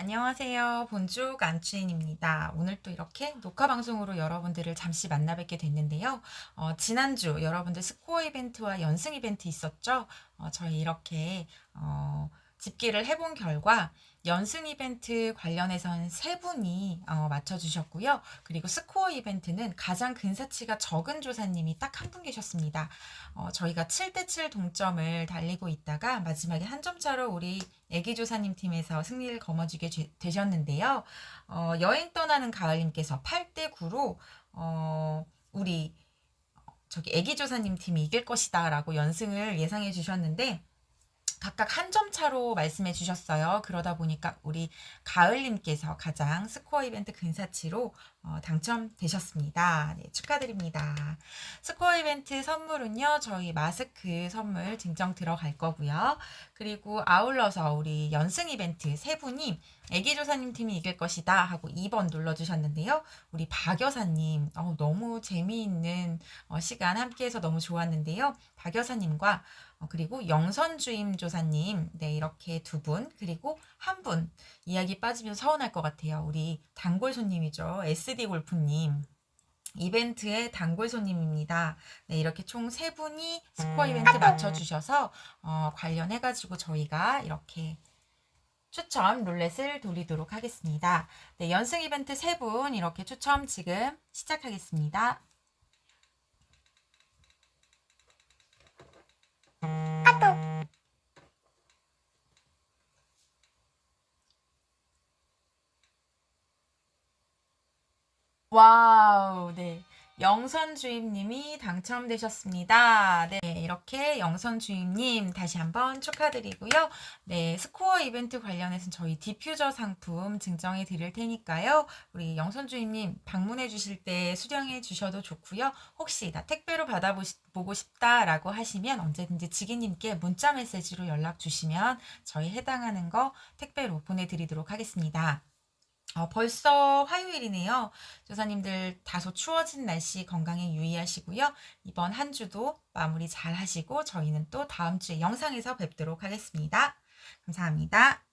안녕하세요. 본죽 안추인입니다. 오늘 또 이렇게 녹화 방송으로 여러분들을 잠시 만나 뵙게 됐는데요. 어, 지난주 여러분들 스코어 이벤트와 연승 이벤트 있었죠? 어, 저희 이렇게 어, 집계를 해본 결과 연승 이벤트 관련해서는 세 분이 어, 맞춰주셨고요. 그리고 스코어 이벤트는 가장 근사치가 적은 조사님이 딱 한 분 계셨습니다. 어, 저희가 8대7 동점을 달리고 있다가 마지막에 한 점 차로 우리 애기 조사님 팀에서 승리를 거머쥐게 되- 되셨는데요. 어, 여행 떠나는 가을님께서 8대9로 어, 우리 저기 애기 조사님 팀이 이길 것이다 라고 연승을 예상해 주셨는데 각각 한 점 차로 말씀해 주셨어요. 그러다 보니까 우리 가을님께서 가장 스코어 이벤트 근사치로 어, 당첨되셨습니다. 네, 축하드립니다. 스코어 이벤트 선물은요, 저희 마스크 선물 증정 들어갈 거고요. 그리고 아울러서 우리 연승 이벤트 세 분이 애기조사님 팀이 이길 것이다 하고 2번 눌러주셨는데요. 우리 박여사님, 어, 너무 재미있는 어, 시간 함께해서 너무 좋았는데요. 박여사님과 어, 그리고 영선주임 조사님, 네, 이렇게 두 분, 그리고 한 분, 이야기 빠지면 서운할 것 같아요. 우리 단골 손님이죠. SD 골프님. 이벤트의 단골 손님입니다. 네, 이렇게 총 세 분이 스코어 이벤트 맞춰주셔서, 어, 관련해가지고 저희가 이렇게 추첨 룰렛을 돌리도록 하겠습니다. 네, 연승 이벤트 세 분 이렇게 추첨 지금 시작하겠습니다. 와우, 네. 영선 주임님이 당첨되셨습니다. 네, 이렇게 영선 주임님 다시 한번 축하드리고요. 네, 스코어 이벤트 관련해서는 저희 디퓨저 상품 증정해 드릴 테니까요. 우리 영선 주임님 방문해 주실 때 수령해 주셔도 좋고요. 혹시 나 택배로 받아보고 싶다라고 하시면 언제든지 지기님께 문자 메시지로 연락 주시면 저희 해당하는 거 택배로 보내드리도록 하겠습니다. 어, 벌써 화요일이네요. 조사님들 다소 추워진 날씨 건강에 유의하시고요. 이번 한 주도 마무리 잘 하시고 저희는 또 다음 주에 영상에서 뵙도록 하겠습니다. 감사합니다.